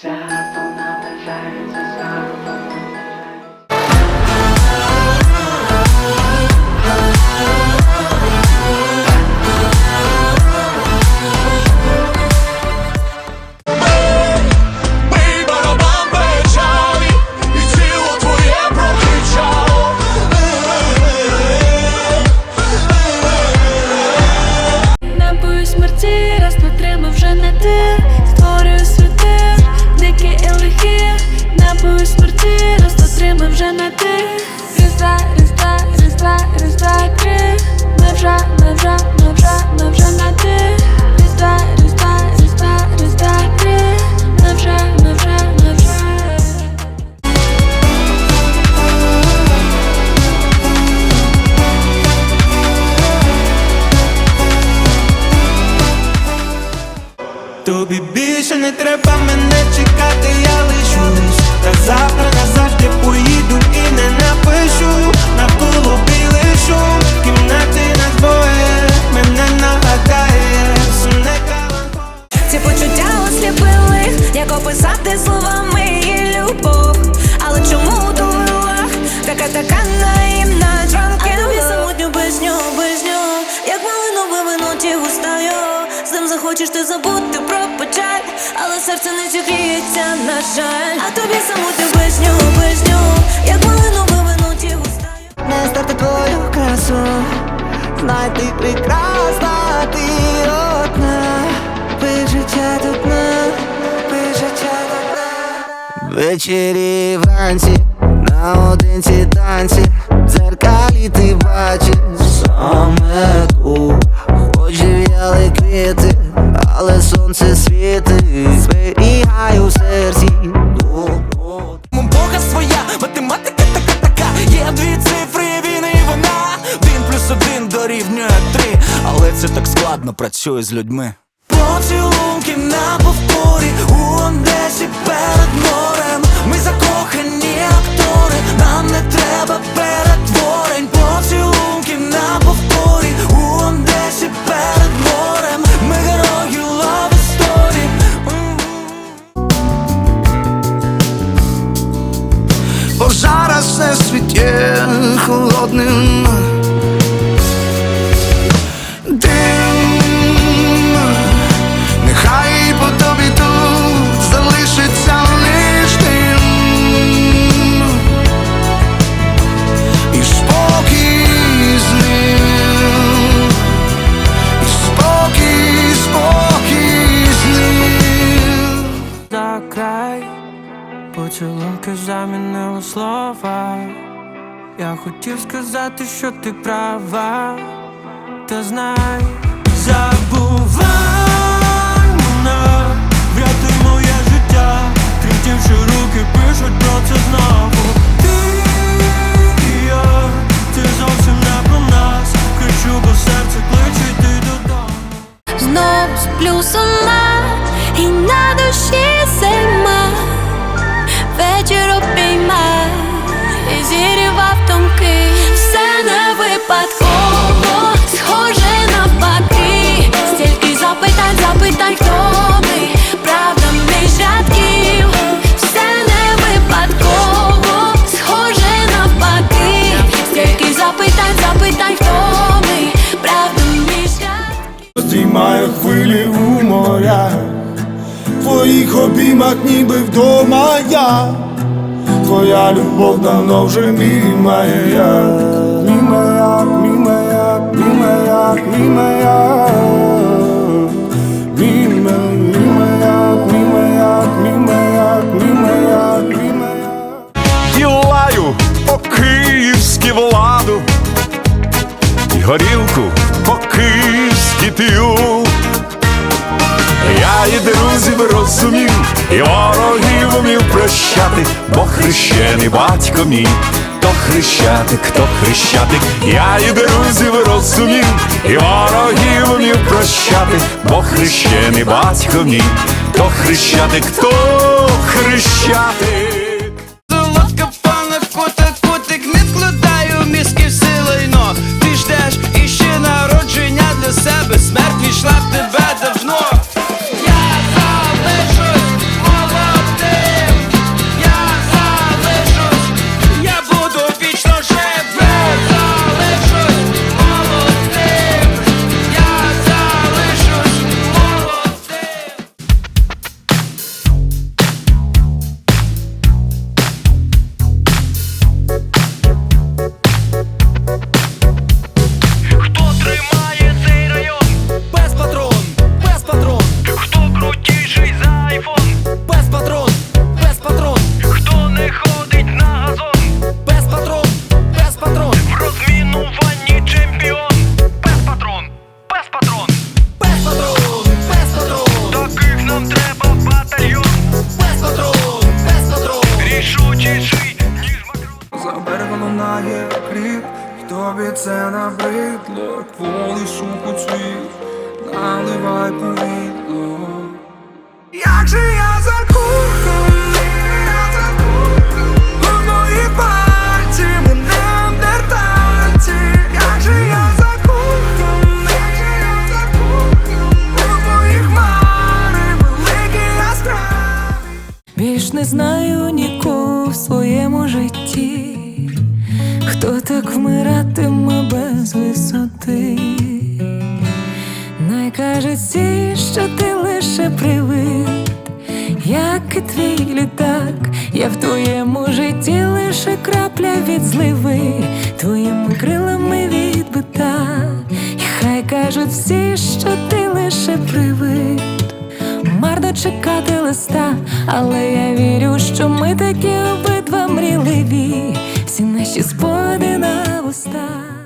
Свято наближається, Тобі більше не треба мене чекати, я лишусь. Та завтра Захочеш ти забути про печаль, але серце не зігріється, на жаль. А тобі без нього, без нього, як малинове вино ті густа його. не стерти твою красу, знай ти прекрасна, ти одна, на, життя тут на. Ввечері вранці, наодинці танці, в дзеркалі ти бачиш саме ту, хоч в'яли квіти, але сонце світить, зберігаю в серці. Бога своя, математика така така. Є дві цифри, він і вона. Один плюс один дорівнює три. Але це так складно працює з людьми. Поцілунки на повторі у Одесі перед морем. Ми закохані актори, нам не треба перетворень. Поцілунки край, поцілунки замінили слова. Я хотів сказати, що ти права, та знай, забувай мене, врятуй моє життя, тремтівши руки пишуть про це знову. Ти і я, це зовсім не про нас. Кричу, бо серце кличе йти додому. Знов сплю сама і на душі твоїх обіймах ніби вдома я, твоя любов давно вже мій маяк, мій маяк, мій маяк, мій маяк, мій маяк, мій ма- мій маяк, мій маяк, мій маяк, мій маяк, мій і лаю по київськи владу, і горілку по київськи п'ю. І друзів розумів, і ворогів умів прощати, бо хрещений батько мій, то хрещатик, то хрещатик, я і друзів розумів, і ворогів умів прощати, бо хрещений батько мій, то хрещатик, то хрещатик. швидший, ніж матрос За берегом лунає крик, і тобі це набридло. Поле шуху цвіт, наливай повітло Як же я Більш не знаю нікого в своєму житті, хто так вмиратиме без висоти. Най кажуть всі, що ти лише привид, як і твій літак, я в твоєму житті лише крапля від зливи, твоїми крилами відбита. І хай кажуть всі, що ти лише привид. Чекати листа, але я вірю, що ми такі обидва мріливі, всі наші споди на вустах.